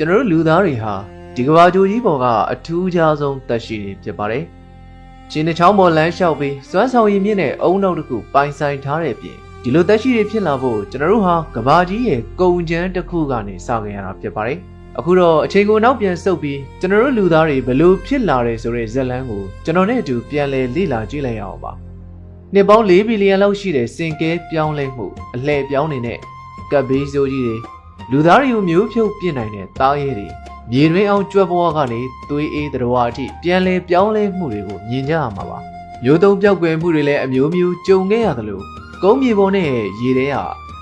ကျွန်တော်တို့လူသားတွေဟာဒီကဘာဂျိုကြီးပေါ်ကအထူးခြားဆုံးသက်ရှိတွေဖြစ်ပါတယ်။ချင်းတစ်ချောင်းပေါ်လမ်းလျှောက်ပြီးစွမ်းဆောင်ရည်မြင့်တဲ့အုံနောက်တစ်ခုပိုင်ဆိုင်ထားတဲ့အပြင်ဒီလိုသက်ရှိတွေဖြစ်လာဖို့ကျွန်တော်တို့ဟာကဘာကြီးရဲ့ကုံချမ်းတစ်ခုကနေစခဲ့ရတာဖြစ်ပါတယ်။အခုတော့အချိန်ကိုနောက်ပြန်ဆုတ်ပြီးကျွန်တော်တို့လူသားတွေဘယ်လိုဖြစ်လာတယ်ဆိုတဲ့ဇာတ်လမ်းကိုကျွန်တော်နဲ့အတူပြန်လည်လေ့လာကြည့်လိုက်ရအောင်ပါ။နှစ်ပေါင်း4ဘီလီယံလောက်ရှိတဲ့စင်ကဲပြောင်းလဲမှုအလှည့်ပြောင်းနေတဲ့ကပ်ဘေးဆိုးကြီးတွေ လူသားတွေကိုမျိုးဖြုတ်ပြစ်နိုင်တဲ့တားရဲတွေမြေတွင်းအောင်ကြွက်ဘဝကနေသွေးအေးတရဝအထိပြန်လဲပြောင်းလဲမှုတွေကိုမြင်ကြရမှာပါမျိုးတုံးပြောက်ကွယ်မှုတွေလည်းအမျိုးမျိုးကြုံခဲ့ရသလိုကုန်းမြေပေါ်နဲ့ရေထဲက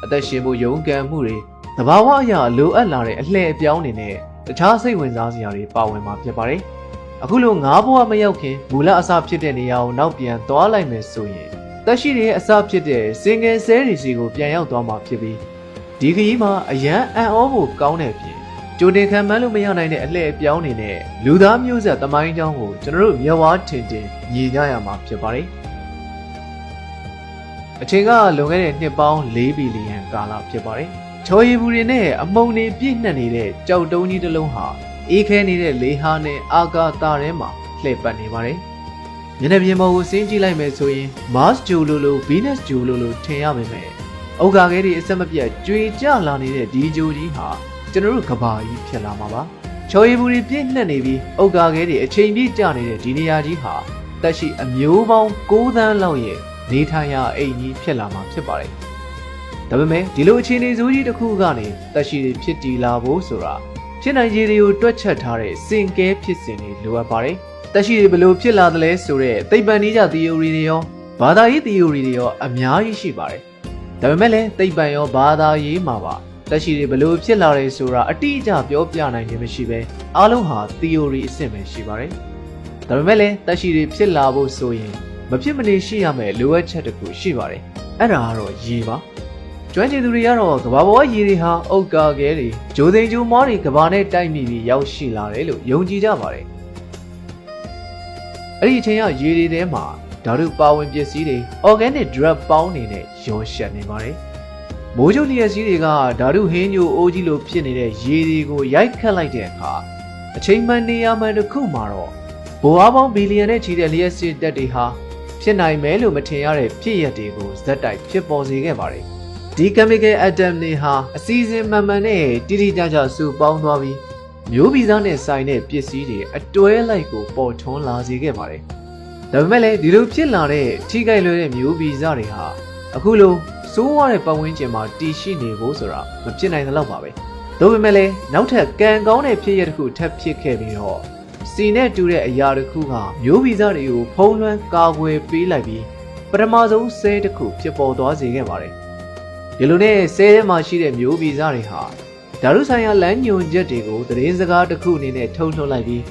အသက်ရှင်ဖို့ရုန်းကန်မှုတွေတဘာဝအရာလိုအပ်လာတဲ့အလှည့်အပြောင်းတွေနဲ့တခြားစိတ်ဝင်စားစရာတွေပါဝင်မှာဖြစ်ပါတယ်အခုလိုငါးဘဝမရောက်ခင်မူလအစဖြစ်တဲ့နေရာကိုနောက်ပြန်သွားလိုက်မယ်ဆိုရင်တက်ရှိတွေရဲ့အစဖြစ်တဲ့စင်ငယ်ဆဲတွေစီကိုပြန်ရောက်သွားမှာဖြစ်ပြီး ဒီခရီးမှာအရန်အံ့ဩဖို့ကောင်းတဲ့ပြင်ကြိုတင်ခံမှန်းလို့မရနိုင်တဲ့အလှည့်အပြောင်းတွေနဲ့လူသားမျိုးဆက်သမိုင်းကြောင်းကိုကျွန်တော်တို့မျက်ဝါးထင်ထင်မြင်ကြရမှာဖြစ်ပါတယ်အချိန်ကလွန်ခဲ့တဲ့နှစ်ပေါင်း4ဘီလီယံကာလဖြစ်ပါတယ်ချော်ရည်ဘူးတွေနဲ့အမုံတွေပြည့်နှက်နေတဲ့ကြောက်တုံးကြီးတစ်လုံးဟာအေးခဲနေတဲ့လေဟာနဲ့အာကာတာထဲမှာလှည့်ပတ်နေပါတယ်မျက်နှာပြင်ပေါ်ကိုဆင်းကြည့်လိုက်မယ်ဆိုရင် Mars ဂျိုလိုလို Venus ဂျိုလိုလိုထင်ရပါမယ်။ အောက်ကခဲတွေအဆက်မပြတ်ကြွေကြလာနေတဲ့ဒီဂျိုကြီးဟာကျွန်တော်တို့ကဘာကြီးဖြစ်လာမှာပါ။ချော်ရည်ဘူးတွေပြည့်နှက်နေပြီးအောက်ကခဲတွေအချိန်ပြည့်ကျနေတဲ့ဒီနေရာကြီးဟာတက်ရှိအမျိုးပေါင်း9သန်းလောက်ရဲ့နေထိုင်ရာအိမ်ကြီးဖြစ်လာမှာဖြစ်ပါတယ်။ဒါပေမဲ့ဒီလိုအခြေအနေဆိုးကြီးတစ်ခုကနေတက်ရှိတွေဖြစ်တည်လာဖို့ဆိုတာဖြစ်နိုင်ခြေတွေကိုတွက်ချက်ထားတဲ့စင်ကဲဖြစ်စဉ်တွေလိုအပ်ပါတယ်။တက်ရှိတွေဘယ်လိုဖြစ်လာသလဲဆိုတဲ့သိပ္ပံနည်းကျ theory တွေရောဘာသာရေး theory တွေရောအများကြီးရှိပါတယ်။ ဒါပေမဲ့လည်းသိပ္ပံရောဘာသာရေးမှာပါတက်ရှိတွေဘယ်လိုဖြစ်လာတယ်ဆိုတာအတိအကျပြောပြနိုင်ခြင်းမရှိဘဲအားလုံးဟာ theory အဆင့်ပဲရှိပါတယ်။ဒါပေမဲ့လည်းတက်ရှိတွေဖြစ်လာဖို့ဆိုရင်မဖြစ်မနေရှိရမယ့်လိုအပ်ချက်တစ်ခုရှိပါတယ်။အဲ့ဒါကတော့ရေပါ။ကျွမ်းကျင်သူတွေကတော့ကဘာပေါ်ကရေတွေဟာအုတ်ကာခဲတွေဂျိုသိန်ဂျိုမောတွေကဘာနဲ့တိုက်မိပြီးရောက်ရှိလာတယ်လို့ယုံကြည်ကြပါတယ်။အဲ့ဒီအချိန်ကရေတွေထဲမှာ ဓာတုပါဝင်ပစ္စည်းတွေ organic drug ပေါင်းနေနဲ့ရောရှက်နေပါတယ်။မိုးချုပ်လျက်စီးတွေကဓာတုဟင်းညိုအိုးကြီးလိုဖြစ်နေတဲ့ရေတွေကိုရိုက်ခတ်လိုက်တဲ့အခါအချိန်မှန်နေရာမှန်တစ်ခုမှာတော့ဘိုးအားပေါင်းဘီလီယံနဲ့ချီတဲ့လျက်စစ်တက်တွေဟာဖြစ်နိုင်မယ်လို့မထင်ရတဲ့ဖြစ်ရပ်တွေကိုဇက်တိုက်ဖြစ်ပေါ်စေခဲ့ပါတယ်။ဒီ chemical atom တွေဟာအစီအစဉ်မှန်မှန်နဲ့တိတိကျကျစုပေါင်းသွားပြီးမျိုးဗီဇနဲ့ဆိုင်တဲ့ပစ္စည်းတွေအတွဲလိုက်ကိုပေါ်ထွန်းလာစေခဲ့ပါတယ်။ ဒါပေမဲ့လည်းဒီလိုဖြစ်လာတဲ့ထိခိုက်လွယ်တဲ့မျိုးဗီဇတွေဟာအခုလိုစိုးရတဲ့ပတ်ဝန်းကျင်မှာတည်ရှိနေဖို့ဆိုတာမဖြစ်နိုင်သလောက်ပါပဲ။ဒါပေမဲ့လည်းနောက်ထပ်ကံကောင်းတဲ့ဖြစ်ရပ်တစ်ခုထပ်ဖြစ်ခဲ့ပြီးတော့စီနဲ့တူတဲ့အရာတစ်ခုကမျိုးဗီဇတွေကိုဖုံးလွှမ်းကာကွယ်ပေးလိုက်ပြီးပထမဆုံးဆဲတစ်ခုဖြစ်ပေါ်သွားစေခဲ့ပါတယ်။ဒီလိုနဲ့ဆဲထဲမှာရှိတဲ့မျိုးဗီဇတွေဟာဓာတုဆိုင်ရာလမ်းညွန်ချက်တွေကိုသတင်းစကားတစ်ခုအနေနဲ့ထုတ်လွှင့်လိုက်ပြီး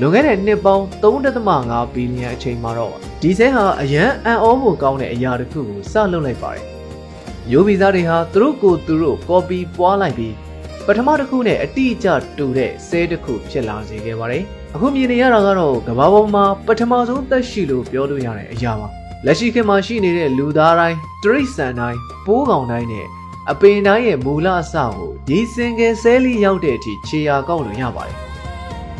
လွန်ခဲ့တဲ့နှစ်ပေါင်း3.5ဘီလီယံအချိန်မှာတော့ဒီဆဲဟာအရန်အံ့ဩဖို့ကောင်းတဲ့အရာတစ်ခုကိုစလုပ်လိုက်ပါတယ်။မျိုးဗီဇတွေဟာသူတို့ကိုယ်သူတို့ copy ပွားလိုက်ပြီးပထမတစ်ခုနဲ့အတိအကျတူတဲ့ဆဲတစ်ခုဖြစ်လာစေခဲ့ပါတယ်။အခုမြင်နေရတာကတော့ကမ္ဘာပေါ်မှာပထမဆုံးသက်ရှိလို့ပြောလို့ရတဲ့အရာပါ။လက်ရှိခေတ်မှာရှိနေတဲ့လူသားတိုင်းတရိတ်ဆန်တိုင်းပိုးကောင်တိုင်းနဲ့အပင်တိုင်းရဲ့မူလအစကိုဒီစင်ကယ်ဆဲလီရောက်တဲ့အထိခြေရာကောက်လို့ရပါတယ်။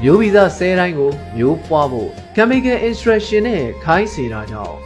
မျိုးဗီဇဆဲတိုင်းကိုမျိုးပွားဖို့ chemical instruction နဲ့ခိုင်းစေတာကြောင့်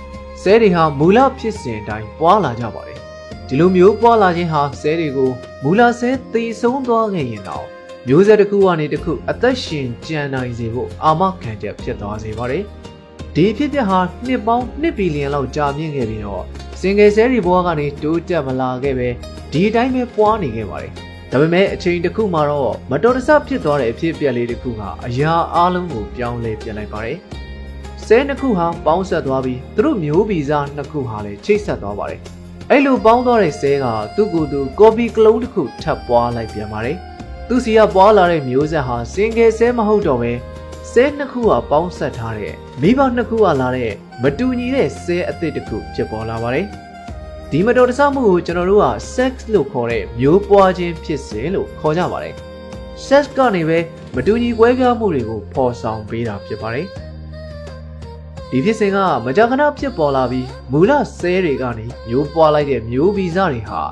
ဆဲတွေဟာမူလဖြစ်စဉ်အတိုင်းပွားလာကြပါတယ်။ဒီလိုမျိုးပွားလာခြင်းဟာဆဲတွေကိုမူလဆဲသေဆုံးသွားခဲ့ရင်တော့မျိုးဆက်တစ်ခုကနေတစ်ခုအသက်ရှင်ကြံနိုင်စေဖို့အာမခံချက်ဖြစ်သွားစေပါတယ်။ဒီဖြစ်ပျက်ဟာနှစ်ပေါင်း2ဘီလီယံလောက်ကြာမြင့်ခဲ့ပြီးတော့စင်ကယ်ဆဲတွေဘဝကနေတိုးတက်မလာခဲ့ပဲဒီအတိုင်းပဲပွားနေခဲ့ပါတယ်။ ဒါပေမဲ့အချိန်တစ်ခုမှာတော့မတော်တဆဖြစ်သွားတဲ့အဖြစ်အပျက်လေးတစ်ခုကအရာအလုံးကိုပြောင်းလဲပြလိုက်ပါတယ်။ဆဲနှစ်ခုဟာပေါင်းဆက်သွားပြီးသူတို့မျိုးဗီဇနှစ်ခုဟာလည်းချိတ်ဆက်သွားပါတယ်။အဲ့လိုပေါင်းသွားတဲ့ဆဲကသူ့ကိုယ်သူကော်ပီကလုံးတစ်ခုထပ်ပွားလိုက်ပြန်ပါတယ်။သူစီကပွားလာတဲ့မျိုးဆက်ဟာစင်ကယ်ဆဲမဟုတ်တော့ပဲဆဲနှစ်ခုကပေါင်းဆက်ထားတဲ့မိဘနှစ်ခုကလာတဲ့မတူညီတဲ့ဆဲအသစ်တစ်ခုဖြစ်ပေါ်လာပါတယ်။ ဒီမတော်တဆမှုကိုကျွန်တော်တို့က sex လို့ခေါ်တဲ့မျိုးပွားခြင်းဖြစ်စဉ်လို့ခေါ်ကြပါတယ်။ sex ကနေပဲမတူညီကွဲပြားမှုတွေကိုဖော်ဆောင်ပေးတာဖြစ်ပါတယ်။ဒီဖြစ်စဉ်ကမကြာခဏဖြစ်ပေါ်လာပြီးမူလဆဲတွေကနေမျိုးပွားလိုက်တဲ့မျိုးဗီဇတွေဟာ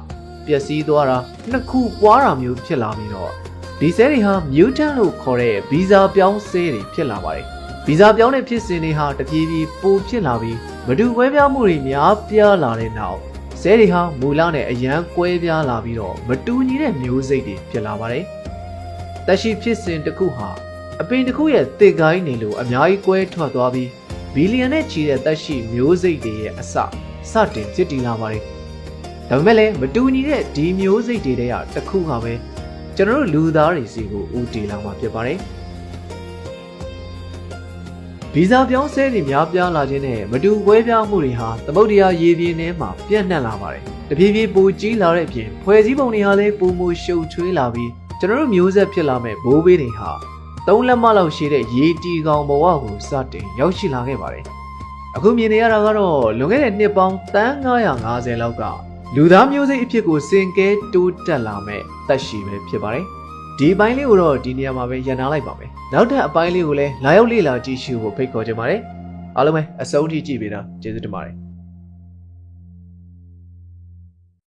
ပျက်စီးသွားတာနှစ်ခုပွားတာမျိုးဖြစ်လာပြီးတော့ဒီဆဲတွေဟာ mutant လို့ခေါ်တဲ့ဗီဇာပြောင်းဆဲတွေဖြစ်လာပါတယ်ဗီဇာပြောင်းတဲ့ဖြစ်စဉ်တွေဟာတပြေးပြေးပိုဖြစ်လာပြီးမတူကွဲပြားမှုတွေများပြားလာတဲ့နောက် ဆဲတွေဟာမူလနဲ့အရန်ကွဲပြားလာပြီးတော့မတူညီတဲ့မျိုးစိတ်တွေဖြစ်လာပါတယ်တက်ရှိဖြစ်စဉ်တစ်ခုဟာအပင်တစ်ခုရဲ့တစ်ကိုင်းနေလို့အများကြီးကွဲထွက်သွားပြီးဘီလီယံနဲ့ချီတဲ့တက်ရှိမျိုးစိတ်တွေရဲ့အစစတင်ဖြစ်တည်လာပါတယ်ဒါပေမဲ့လည်းမတူညီတဲ့ဒီမျိုးစိတ်တွေတဲ့ကတစ်ခုဟာပဲကျွန်တော်တို့လူသားတွေစီကိုဦးတည်လာမှာဖြစ်ပါတယ် ဗီဇာပြောင်းဆဲတွေများပြားလာခြင်းနဲ့မတူကွဲပြားမှုတွေဟာသမုဒ္ဒရာရေပြင်ထဲမှာပြန့်နှံ့လာပါတယ်တဖြည်းဖြည်းပိုကြီးလာတဲ့အပြင်ဖွဲ့စည်းပုံတွေဟာလည်းပုံမရှုပ်ထွေးလာပြီးကျွန်တော်တို့မျိုးဆက်ဖြစ်လာမဲ့ဘိုးဘေးတွေဟာသုံးလက်မလောက်ရှိတဲ့ရေတီကောင်ဘဝကိုစတင်ရောက်ရှိလာခဲ့ပါတယ်အခုမြင်နေရတာကတော့လွန်ခဲ့တဲ့နှစ်ပေါင်းတန်း950လောက်ကလူသားမျိုးစိတ်အဖြစ်ကိုစင်ကဲတိုးတက်လာမဲ့တက်ရှိပဲဖြစ်ပါတယ် ဒီအပိုင်းလေးကိုတော့ဒီနေရာမှာပဲရန်နာလိုက်ပါမယ်နောက်ထပ်အပိုင်းလေးကိုလည်းလာရောက်လေ့လာကြည့်ရှုဖို့ဖိတ်ခေါ်ချင်ပါတယ်အားလုံးပဲအဆုံးထိကြည့်ပေးတာကျေးဇူးတင်ပါတယ်